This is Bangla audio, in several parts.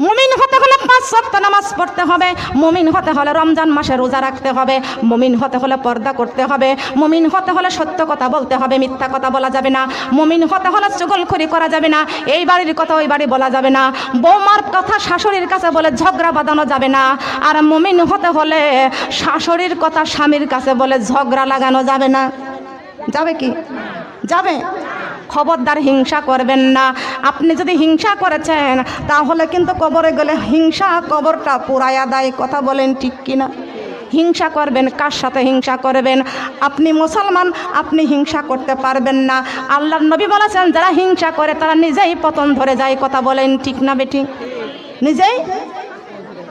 মুমিন হতে হলে পাঁচ সপ্ত নামাজ পড়তে হবে। মুমিন হতে হলে রমজান মাসে রোজা রাখতে হবে। মুমিন হতে হলে পর্দা করতে হবে। মুমিন হতে হলে সত্য কথা বলতে হবে, মিথ্যা কথা বলা যাবে না। মুমিন হতে হলে চুগলখড়ি করা যাবে না। এই বাড়ির কথা ওই বাড়ি বলা যাবে না। বৌমার কথা শাশুড়ির কাছে বলে ঝগড়া বাঁধানো যাবে না। আর মুমিন হতে হলে শাশুড়ির কথা স্বামীর কাছে বলে ঝগড়া লাগানো যাবে না। যাবে কি? যাবে? খবরদার হিংসা করবেন না। আপনি যদি হিংসা করেছেন, তাহলে কিন্তু কবরে গেলে হিংসা কবরটা পুরায়া দেয়। কথা বলেন ঠিক কিনা? হিংসা করবেন, কার সাথে হিংসা করবেন? আপনি মুসলমান, আপনি হিংসা করতে পারবেন না। আল্লাহর নবী বলেছেন, যারা হিংসা করে, তারা নিজেই পতন ধরে যায়। কথা বলেন ঠিক না বেটি নিজেই?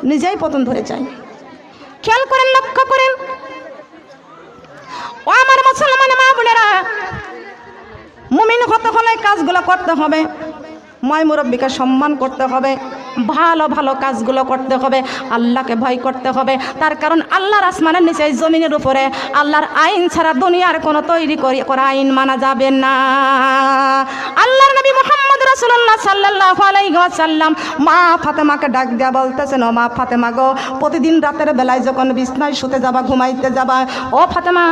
নিজেই পতন ধরে যায়। খেয়াল করেন, লক্ষ্য করেন। ও আমার মুসলমান মা বোনেরা মুমিন কতক্ষণ এই কাজগুলো করতে হবে? ময় মুরব্বীকে সম্মান করতে হবে, ভালো ভালো কাজগুলো করতে হবে, আল্লাহকে ভয় করতে হবে। তার কারণ আল্লাহর আসমানের নিচে, জমিনের উপরে আল্লাহর আইন ছাড়া দুনিয়ার কোনো তৈরি করা আইন মানা যাবে না। আল্লাহর নবী মোহাম্মদ রাসূলুল্লাহ সাল্লাল্লাহু আলাইহি ওয়াসাল্লাম, মা ফাতেমাকে ডাক দেয়া বলতেছেন, ও মা ফাতেমা গো, প্রতিদিন রাতের বেলায় যখন বিছনায় শুতে যাবা, ঘুমাইতে যাবা, ও ফাতেমা,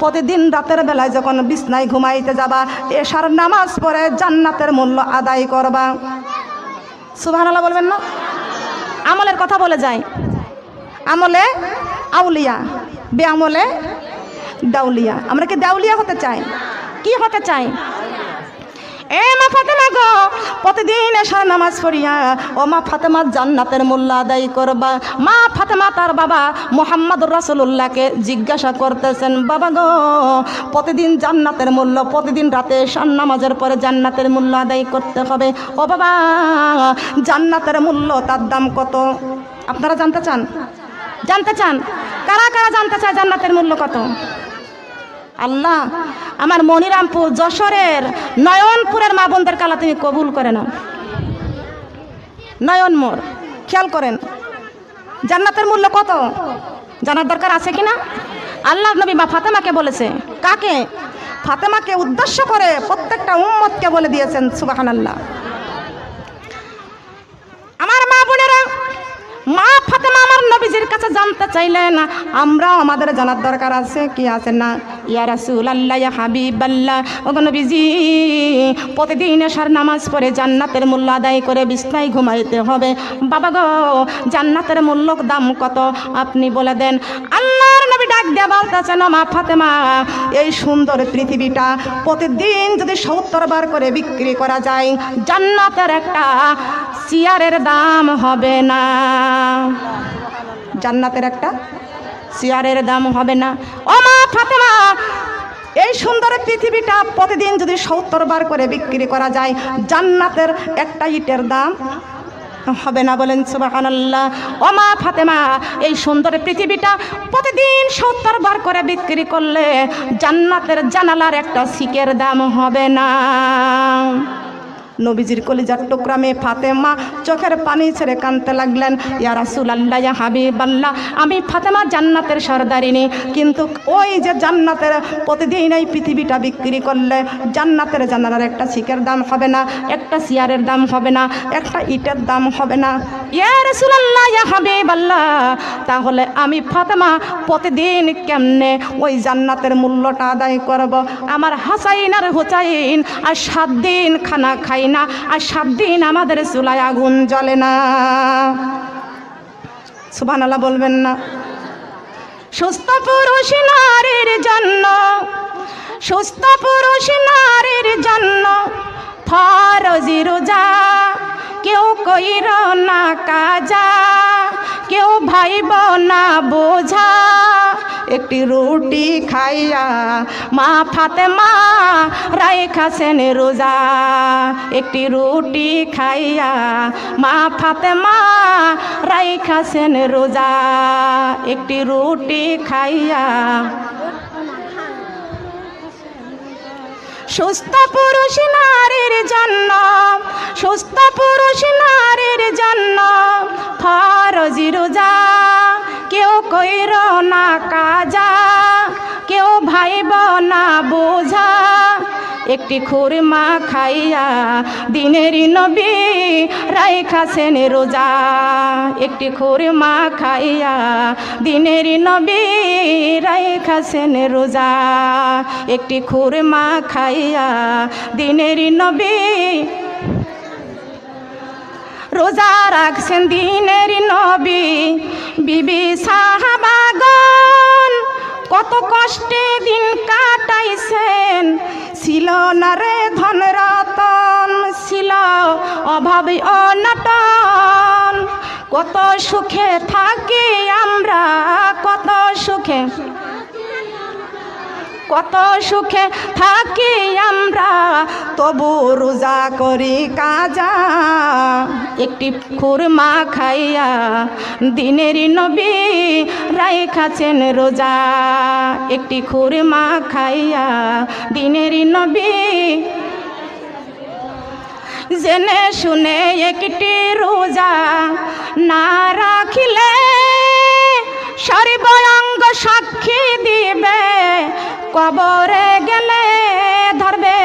প্রতিদিন রাতের বেলায় যখন বিছনায় ঘুমাইতে যাবা, এশার নামাজ পড়ে জান্নাতের মূল্য আদায় করবা। সুবহানাল্লাহ বলবেন না? আমলের কথা বলে যায়। আমলে আউলিয়া, বেআমলে দাউলিয়া। আমরা কি দাউলিয়া হতে চাই? কি হতে চাই? এ মা ফাতেমা গো, প্রতিদিন এসার নামাজ পড়িয়া, ও মা ফাতেমা জান্নাতের মূল্য আদায় করবা। মা ফাতেমা তার বাবা মোহাম্মদ রাসুল্লাহকে জিজ্ঞাসা করতেছেন, বাবা গো, প্রতিদিন জান্নাতের মূল্য, প্রতিদিন রাতে এসার নামাজের পরে জান্নাতের মূল্য আদায় করতে হবে। ও বাবা, জান্নাতের মূল্য তার দাম কত? আপনারা জানতে চান? জানতে চান? কারা কারা জানতে চায় জান্নাতের মূল্য কত? আল্লাহ, আমার মনিরামপুর, যশোরের নয়নপুরের মা বোনদের কালা তুমি কবুল করে নাও। নয়ন মোর খেয়াল করেন। জান্নাতের মূল্য কত? জানার দরকার আছে কি না আল্লাহ নবী মা ফাতেমাকে বলেছে, কাকে? ফাতেমাকে উদ্দেশ্য করে প্রত্যেকটা উম্মতকে বলে দিয়েছেন সুবাহান আল্লাহ আমার মা বোনেরা, মা ফাতেমা আমার নবীজির কাছে জানতে চাইলেন, আমরাও আমাদের জানার দরকার আছে কি আছে না। ইয়া রাসুল আল্লাহ ইয়া হাবিব আল্লাহ নবীজি, প্রতিদিন এসার নামাজ পড়ে জান্নাতের মূল্য আদায় করে বিছনায় ঘুমাইতে হবে। বাবা গো, জান্নাতের মূল্য দাম কত? আপনি বলে দেন, আল্লাহর নবী ডাক দেয়া বলতেছেন মা ফাতেমা, এই সুন্দর পৃথিবীটা প্রতিদিন যদি সত্তর বার করে বিক্রি করা যায়, জান্নাতের একটা চেয়ারের দাম হবে না। জান্নাতের একটা চেয়ারের দাম হবে না। ও মা ফাতেমা এই সুন্দর পৃথিবীটা প্রতিদিন যদি সত্তর বার করে বিক্রি করা যায়, জান্নাতের একটা ইটের দাম হবে না বলেন সুবাহানাল্লাহ। অমা ফাতেমা, এই সুন্দর পৃথিবীটা প্রতিদিন সত্তর বার করে বিক্রি করলে জান্নাতের জানালার একটা সিকের দাম হবে না। নবীজির কলিজার মেয়ে ফাতেমা চোখের পানি ছেড়ে কানতে লাগলেন, ইয়া রাসুল আল্লাহ ইয়া হাবিব আল্লাহ আমি ফাতেমা জান্নাতের সর্দারিনী। কিন্তু ওই যে জান্নাতের প্রতিদিন এই পৃথিবীটা বিক্রি করলে জান্নাতের জানালার একটা শিকের দাম হবে না, একটা চেয়ারের দাম হবে না, একটা ইটের দাম হবে না। ইয়া রাসুল আল্লাহ ইয়া হাবিব আল্লাহ তাহলে আমি ফাতেমা প্রতিদিন কেমনে ওই জান্নাতের মূল্যটা আদায় করব? আমার হাসাইন আর হোসাইন আর সাত দিন খানা খাই না, আর সাত দিন আমাদের চুলায় আগুন জ্বলে না। সুবান আল্লাহ বলবেন না। সুস্থ পুরুষ নারীর জন্য, সুস্থ পুরুষ নারীর জন্য ফরজি রোজা। কেউ কইর না কাজা, কেউ ভাইব না বোঝা। একটি রুটি খাইয়া মা ফাতেমা রায় খাসেন রোজা। একটি রুটি খাইয়া মা ফাতেমা রায় খাসেন রোজা। একটি রুটি খাইয়া সুস্থ পুরুষ নারীর জন্য, সুস্থ পুরুষ নারীর জন্য ফরজি রোজা। কইর না কাজা, কেউ ভাইব না বোঝা। একটি খুরমা খাইয়া দিনেরই নবী রাইখাছেন রোজা। একটি খুরমা খাইয়া দিনেরই নবী রাইখাছেন রোজা। একটি খুরমা খাইয়া দিনেরই নবী রোজা রাখছেন দিনের নবী। বিবি সাহাবাগন কত কষ্টে দিন কাটাইছেন। ছিল না রে ধন রতন ছিল অভাব অনটন। কত সুখে থাকি আমরা, কত সুখে কত সুখে থাকি আমরা, তবু রোজা করি কাজা। একটি খুরমা খাইয়া দিনের নবী রাইখাছেন রোজা। একটি খুরমা খাইয়া দিনের নবী জেনে শুনে একটি রোজা না রাখিলে সর্বঙ্গ সাক্ষী দিবে। কবরে গেলে ধরবে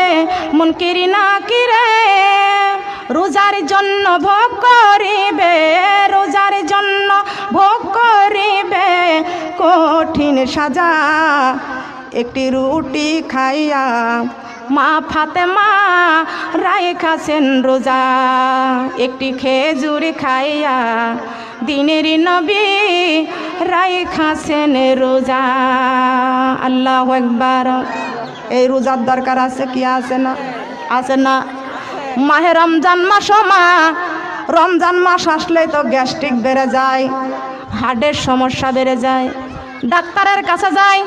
মুনকিরি না কিরে? রোজার জন্য ভোগ করিবে, রোজার জন্য ভোগ করিবে, কঠিন সাজা একটি রুটি খাইয়া মা ফাতেমা রায় খাসেন রোজা। একটি খেজুর খাইয়া দিনের নবী রায় খাসেন রোজা। আল্লাহ একবার এই রোজার দরকার আছে কি আছে না? আছে না। মাহে রমজান মাস মা, রমজান মাস আসলে তো গ্যাস্ট্রিক বেড়ে যায়, হার্টের সমস্যা বেড়ে যায়, ডাক্তারের কাছে যায়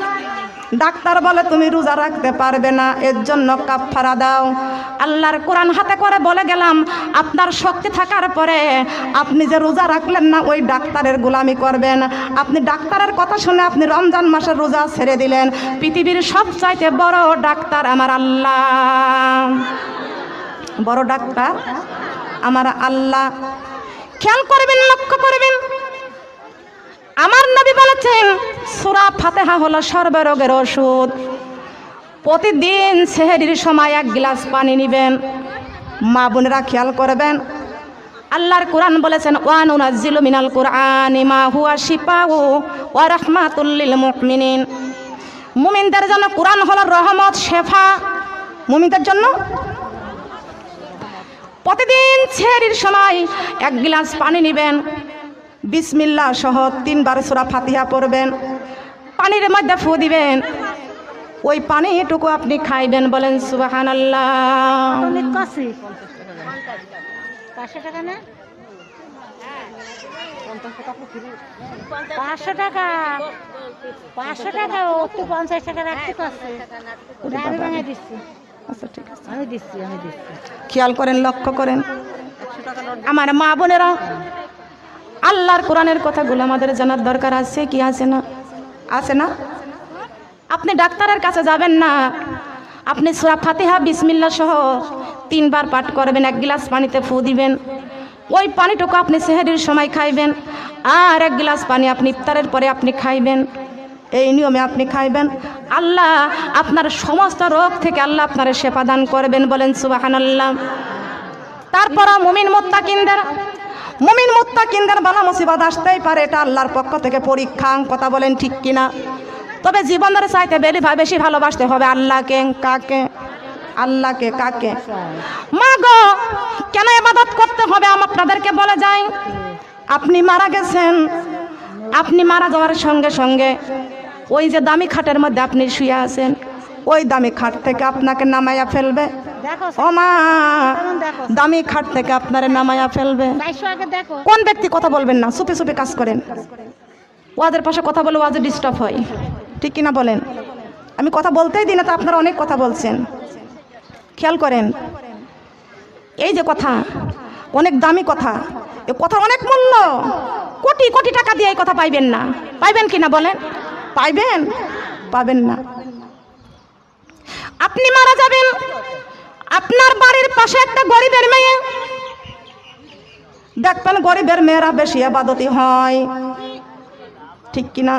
ডাক্তার বলে তুমি রোজা রাখতে পারবে না এর জন্য কাফারা দাও। আল্লাহর কোরআন হাতে করে বলে গেলাম, আপনার শক্তি থাকার পরে আপনি যে রোজা রাখলেন না, ওই ডাক্তারের গোলামি করবেন। আপনি ডাক্তারের কথা শুনে আপনি রমজান মাসের রোজা ছেড়ে দিলেন। পৃথিবীর সবচাইতে বড় ডাক্তার আমার আল্লাহ। বড় ডাক্তার আমার আল্লাহ। খেয়াল করবেন, লক্ষ্য করবেন। আমার নবী বলেছেন সুরা ফাতেহা হলো সর্বরোগের ওষুধ। প্রতিদিন সেহেরির সময় এক গ্লাস পানি নেবেন, মা বোনেরা খেয়াল করবেন। আল্লাহর কোরআন বলেছেন ওয়ান উনাজিলু মিনাল কোরআন ইমা হুয়া শিফাউ ওয়া রাহমাতুল মুমিনিন। মুমিনদের জন্য কোরআন হলো রহমত, শেফা। মুমিনদের জন্য? প্রতিদিন ছেড়ির সময় এক গ্লাস পানি নেবেন। বিসমিল্লা সহ তিনবার সুরা ফাতিহা পড়বেন। পানির মধ্যে ফু দিবেন। ওই পানি এটুকু আপনি খাইবেন বলেন সুবাহান আল্লাহ পাঁচশো টাকা পাঁচশো টাকা। টাকা ও তো পঞ্চাশ টাকা রাখতে আমি ভাঙে দিচ্ছি। আচ্ছা ঠিক আছে। আমি দিচ্ছি আমি দিচ্ছি। খেয়াল করেন লক্ষ্য করেন। আমার মা বোনেরা আল্লাহর কোরআনের কথাগুলো আমাদের জানার দরকার আছে কি আছে না? আছে না? আপনি ডাক্তারের কাছে যাবেন না। আপনি সুরা ফাতেহা বিসমিল্লা সহ তিনবার পাঠ করবেন, এক গ্লাস পানিতে ফু দিবেন। ওই পানিটুকু আপনি সেহেরির সময় খাইবেন, আর এক গ্লাস পানি আপনি ইফতারের পরে আপনি খাইবেন। এই নিয়মে আপনি খাইবেন। আল্লাহ আপনার সমস্ত রোগ থেকে আল্লাহ আপনার সেবা দান করবেন বলেন সুবাহান আল্লাহ তারপর মুমিন মুত্তাকিনদের মুমিন মুত্তাকিনদের বালা মুসিবত আসতেই পারে, এটা আল্লাহর পক্ষ থেকে পরীক্ষা, কথা বলেন ঠিক কিনা? তবে জীবনের চাইতে বেশি ভা- বেশি ভালোবাসতে হবে আল্লাহকে, কাকে? আল্লাহকে, কাকে? মা গো কেন ইবাদত করতে হবে আমি আপনাদেরকে বলে যাই। আপনি মারা গেছেন, আপনি মারা যাওয়ার সঙ্গে সঙ্গে ওই যে দামি খাটের মধ্যে আপনি শুয়ে আছেন, ওই দামি খাট থেকে আপনাকে নামাইয়া ফেলবে। ও মা দামি খাট থেকে আপনারে নামাইয়া ফেলবে। কোন ব্যক্তি কথা বলবেন না সুপে সুপে কাজ করেন। ওয়াদের পাশে কথা বলে ওয়াজে ডিস্টার্ব হয়। ঠিক কিনা বলেন? আমি কথা বলতেই দিই না তো আপনারা অনেক কথা বলছেন। খেয়াল করেন। এই যে কথা অনেক দামি কথা। এ কথা অনেক মূল্য। কোটি কোটি টাকা দিয়ে এই কথা পাইবেন না। পাইবেন কি না বলেন? পাইবেন? পাবেন না। আপনি মারা যাবেন। আপনার বাড়ির পাশে একটা গরিবের মেয়ে। দেখবেন গরিবের মেয়েরা বেশি আবাদতি হয়। ঠিক কিনা?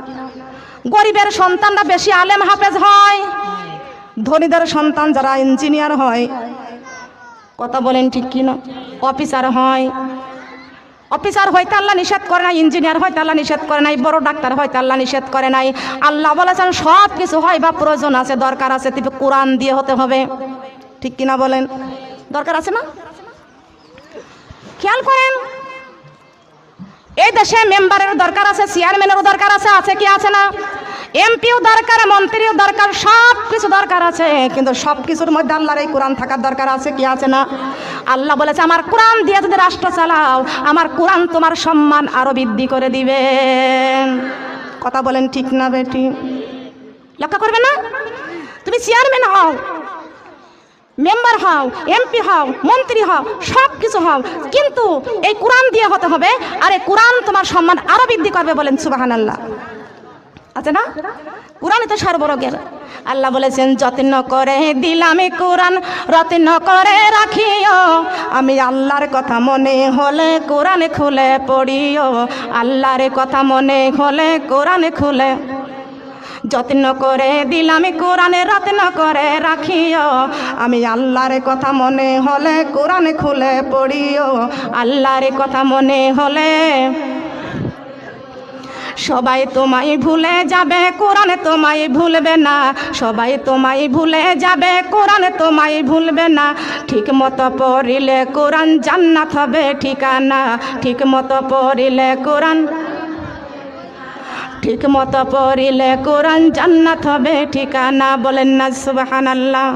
গরিবের সন্তানরা বেশি আলেম হাফেজ হয়। ধনীদের সন্তান যারা ইঞ্জিনিয়ার হয়। কথা বলেন ঠিক কিনা? অফিসার হয়। অফিসার হয়তো আল্লাহ নিষেধ করে নাই, ইঞ্জিনিয়ার হয়তো আল্লাহ নিষেধ করে নাই, বড় ডাক্তার হয়তো আল্লাহ নিষেধ করে নাই। আল্লাহ বলেছেন সব কিছু হয় বা প্রয়োজন আছে, দরকার আছে তুমি কোরআন দিয়ে হতে হবে। ঠিক কিনা বলেন? দরকার আছে না? খেয়াল করেন, এই দেশে মেম্বারের দরকার আছে, চেয়ারম্যানেরও দরকার আছে আছে কি আছে না? এমপিও দরকার, মন্ত্রীও দরকার সব কিছু দরকার আছে, কিন্তু সব কিছুর মধ্যে আল্লাহর এই কোরআন থাকার দরকার আছে কি আছে না? আল্লাহ বলেছে, আমার কোরআন দিয়ে যদি রাষ্ট্র চালাও, আমার কোরআন তোমার সম্মান আরও বৃদ্ধি করে দিবেন কথা বলেন ঠিক না বেটি? লক্ষ্য করবে না? তুমি চেয়ারম্যান হও। মেম্বার হও এমপি হও, মন্ত্রী হও সব কিছু হও। কিন্তু এই কোরআন দিয়ে হতে হবে, আর এই কোরআন তোমার সম্মান আরও বৃদ্ধি করবে বলেন সুবাহান আল্লাহ আছে না? কোরআনই তো সর্বরোগের। আল্লাহ বলেছেন, যত্ন করে দিলাম কোরআন, রত্ন করে রাখিও। আমি আল্লাহর কথা মনে হলে কোরআন খুলে পড়িও। আল্লাহর কথা মনে হলে কোরআন খুলে যত্ন করে দিলাম কোরআনে, রত্ন করে রাখিও। আমি আল্লাহর কথা মনে হলে কোরআন খুলে পড়িও। আল্লাহর কথা মনে হলে সবাই তোমায় ভুলে যাবে, কোরআন তোমায় ভুলবে না। সবাই তোমায় ভুলে যাবে, কোরআন তোমায় ভুলবে না। ঠিক মতো পড়িলে কোরআন জান্নাত হবে ঠিকানা। ঠিক মতো পড়িলে কোরআন ঠিক মতো পড়িলে কোরআন জান্নাত হবে ঠিকানা বলেন না সুবহানাল্লাহ।